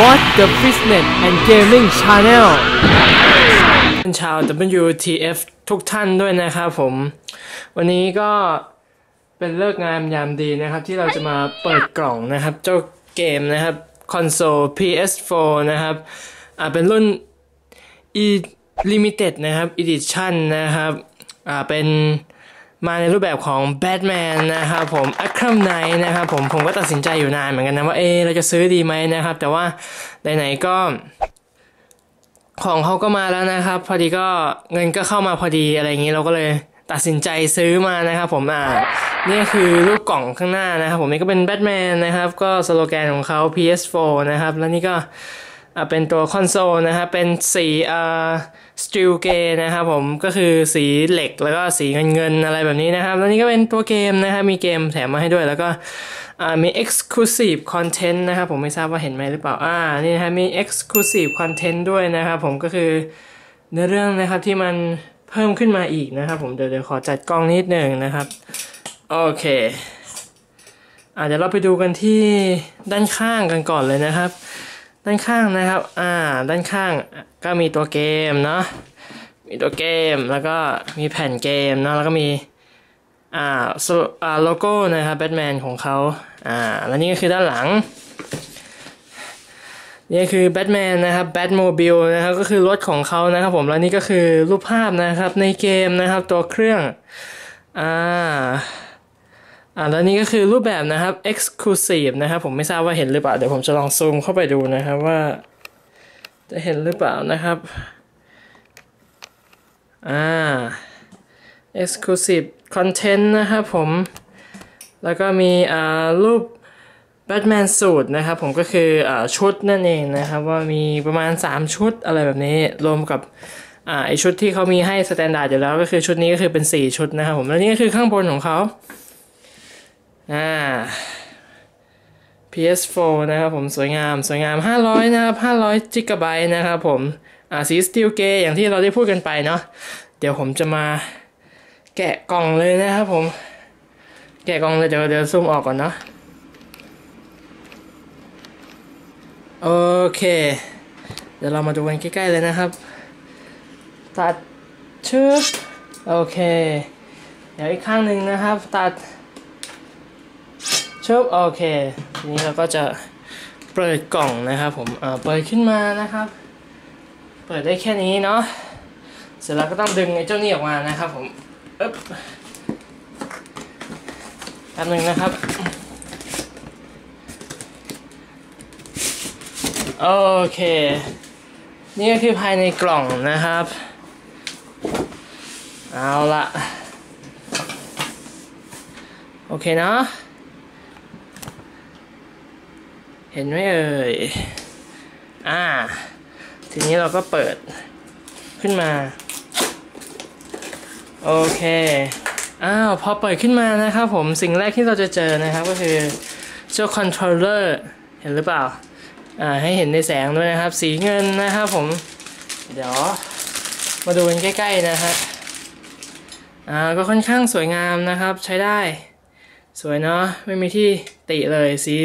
What the Fitness and Gaming Channel ชาว WTF ทุกท่านด้วยนะครับผม วันนี้ก็เป็นเลิกงามยามดีนะครับ ที่เราจะมาเปิดกล่องนะครับ เจ้าเกมนะครับคอนโซล PS4 นะครับ อ่าเป็นรุ่น e limited นะครับ edition นะครับ อ่าเป็น มาในรูปแบบของ Batman นะครับผม Arkham Knight นะครับผมผมก็ตัดสินใจอยู่นานเหมือนกันนะว่าเอเราจะซื้อดีไหมนะครับ แต่ว่าไหนๆก็ ของเขาก็มาแล้วนะครับ พอดีก็เงินก็เข้ามาพอดีอะไรอย่างนี้เราก็เลยตัดสินใจซื้อมานะครับผมอ่านี่คือรูปกล่องข้างหน้านะครับผมนี่ก็เป็นแบทแมนนะครับ ก็สโลแกนของเขา PS4 นะครับ แล้วนี่ก็ เป็นตัวคอนโซลนะครับเป็นสีอ่าสตีลเกนะครับผมก็คือสีเหล็กแล้วก็สีเงินเงินอะไรแบบนี้นะครับแล้วนี่ก็เป็นตัวเกมนะครับมีเกมแถมมาให้ด้วยแล้วก็อ่ามี exclusive content นะครับผมไม่ทราบว่าเห็นไหมหรือเปล่าอ่านี่นะฮะมี exclusive content ด้วยนะครับผมก็คือเนื้อเรื่องนะครับที่มันเพิ่มขึ้นมาอีกนะครับผมเดี๋ยวเดี๋ยวขอจัดกล้องนิดหนึ่งนะครับโอเคอ่าเดี๋ยวเราไปดูกันที่ด้านข้างกันก่อนเลยนะครับ ด้านข้างนะครับ อ่า ด้านข้างก็มีตัวเกมเนาะ มีตัวเกม แล้วก็มีแผ่นเกมเนาะ แล้วก็มี อ่าโซอ่า โลโก้นะครับแบทแมนของเขา อ่า แล้วนี่ก็คือด้านหลัง นี่คือแบทแมนนะครับ แบทโมบิลนะครับ ก็คือรถของเขานะครับผม แล้วนี่ก็คือรูปภาพนะครับในเกมนะครับ ตัวเครื่อง อ่า อ่าแล้วนี่ก็คือรูปแบบนะครับ exclusive นะครับ ผมไม่ทราบว่าเห็นหรือเปล่า เดี๋ยวผมจะลองซูมเข้าไปดูนะครับว่า จะเห็นหรือเปล่านะครับ อ่า exclusive content นะครับผม แล้วก็มีอ่ารูป Batman สูตรนะครับผมก็คืออ่าชุดนั่นเองนะครับ ว่ามีประมาณ 3 ชุดอะไรแบบนี้ รวมกับอ่าไอชุดที่เขามีให้สแตนดาร์ดอยู่แล้วก็คือชุดนี้ก็คือเป็น 4 ชุดนะครับผม แล้วนี่ก็คือข้างบนของเขา อ่า PS4 นะครับผมสวยงามสวยงาม 500 นะครับ 500จิกะไบต์นะครับผม อ่าสีสตีลเกย์อย่างที่เราได้พูดกันไปเนาะเดี๋ยวผมจะมาแกะกล่องเลยนะครับผม แกะกล่องเลยเดี๋ยวเดี๋ยวซูมออกก่อนเนาะโอเค เดี๋ยวเรามาดูกันใกล้ๆเลยนะครับ ตัดชึบโอเค เดี๋ยวอีกข้างหนึ่งนะครับ ตัด ชบโอเค ทีนี้เราก็จะเปิดกล่องนะครับผมเอ่อเปิดขึ้นมานะครับ เปิดได้แค่นี้เนาะ เสร็จแล้วก็ต้องดึงไอ้เจ้านี่ออกมานะครับผมอึ๊บแป๊บหนึงนะครับ โอเค นี่ก็คือภายในกล่องนะครับ เอาละโอเคเนาะ เห็นไหมเอ่ย อ่า ทีนี้เราก็เปิดขึ้นมา โอเค อ้าว พอเปิดขึ้นมานะครับผม สิ่งแรกที่เราจะเจอนะครับก็คือเจ้าคอนโทรลเลอร์ เห็นหรือเปล่า อ่า ให้เห็นในแสงด้วยนะครับ สีเงินนะครับผม เดี๋ยว มาดูกันใกล้ ๆ นะฮะ อ่า ก็ค่อนข้างสวยงามนะครับ ใช้ได้ สวยเนาะ ไม่มีที่ติเลย สี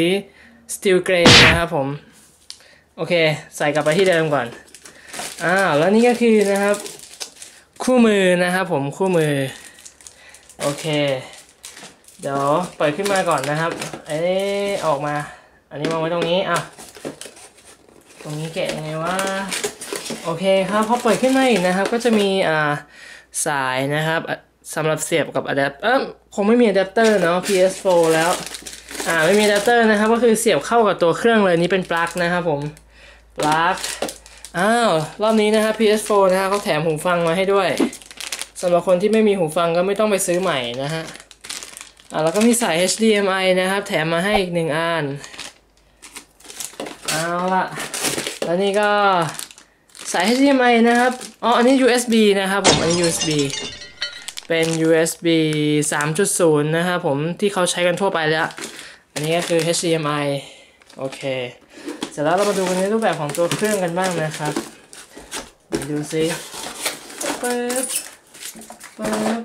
สตีลเกรย์นะครับผม โอเค ใส่กลับไปที่เดิมก่อนอ้าวแล้วนี่ก็คือนะครับ คู่มือนะครับผมคู่มือ โอเค เดี๋ยวเปิดขึ้นมาก่อนนะครับไอ้ออกมา อันนี้วางไว้ตรงนี้อะตรงนี้แกะยังไงวะโอเคครับพอเปิดขึ้นมาอีกนะครับ ก็จะมีอ่าสายนะครับสำหรับเสียบกับอะแดปเออคงไม่มีอะแดปเตอร์เนาะ PS4 แล้ว อ่าไม่มีอะแดปเตอร์นะครับ ก็คือเสียบเข้ากับตัวเครื่องเลยนี่เป็นปลั๊กนะครับผมปลั๊กอ้าวรอบนี้นะครับ PS4 นะฮะเขาแถมหูฟังมาให้ด้วยสำหรับคนที่ไม่มีหูฟังก็ไม่ต้องไปซื้อใหม่นะฮะอ่าแล้วก็มีสาย HDMI นะครับ แถมมาให้อีกหนึ่งอันเอาละแล้วนี่ก็สาย HDMI นะครับอ๋ออันนี้ USB นะครับผมอันนี้ USB เป็น USB 3.0 นะครับผมที่เขาใช้กันทั่วไปแล้ว อันนี้ก็คือ HDMI โอเค เสร็จแล้วเรามาดูกันในรูปแบบของตัวเครื่องกันบ้างนะครับมาดูซิปึ๊บปึ๊บ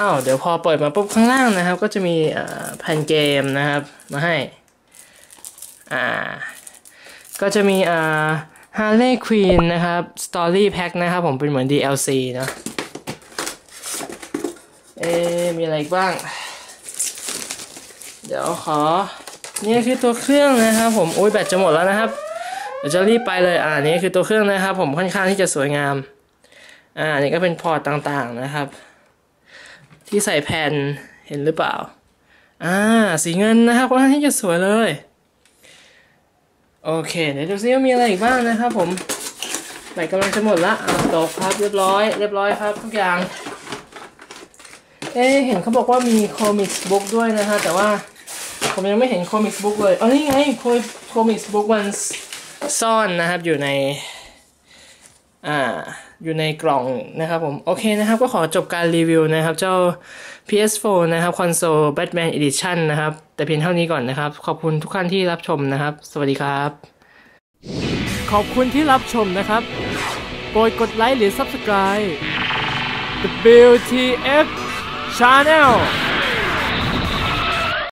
อ้าวเดี๋ยวพอเปิดมาปุ๊บข้างล่างนะครับ ก็จะมีแผ่นเกมนะครับมาให้อ่าก็จะมีอ่า Harley Quinn นะครับ Story Pack นะครับผมเป็นเหมือน DLC เนอะเอ๊มีอะไรอีกบ้าง เดี๋ยวขอ นี่คือตัวเครื่องนะครับ ผมโอ้ยแบตจะหมดแล้วนะครับเดี๋ยวจะรีบไปเลยอ่านี่คือตัวเครื่องนะครับ ผมค่อนข้างที่จะสวยงาม อ่านี่ก็เป็นพอร์ตต่างๆนะครับ ที่ใส่แผ่นเห็นหรือเปล่าอ่าสีเงินนะครับค่อนข้างที่จะสวยเลยโอเคเดี๋ยวดูซิว่ามีอะไรอีกบ้างนะครับ ผมแบตกำลังจะหมดละอ่าตกครับเรียบร้อย เรียบร้อยครับ ทุกอย่างเอ๊เห็นเขาบอกว่ามีคอมิกส์บุ๊กด้วยนะฮะแต่ว่า ผมยังไม่เห็นคอมิกส์บุ๊กเลยอ๋อนี่ไงคอมิกส์บุ๊กมันซ่อนนะครับอยู่ในอ่าอยู่ในกล่องนะครับผม โอเคนะครับก็ขอจบการรีวิวนะครับ เจ้า PS4 นะครับคอนโซล Batman Edition นะครับ แต่เพียงเท่านี้ก่อนนะครับ ขอบคุณทุกท่านที่รับชมนะครับ สวัสดีครับ ขอบคุณที่รับชมนะครับโปรดกดไลค์หรือ Subscribe WTF Channel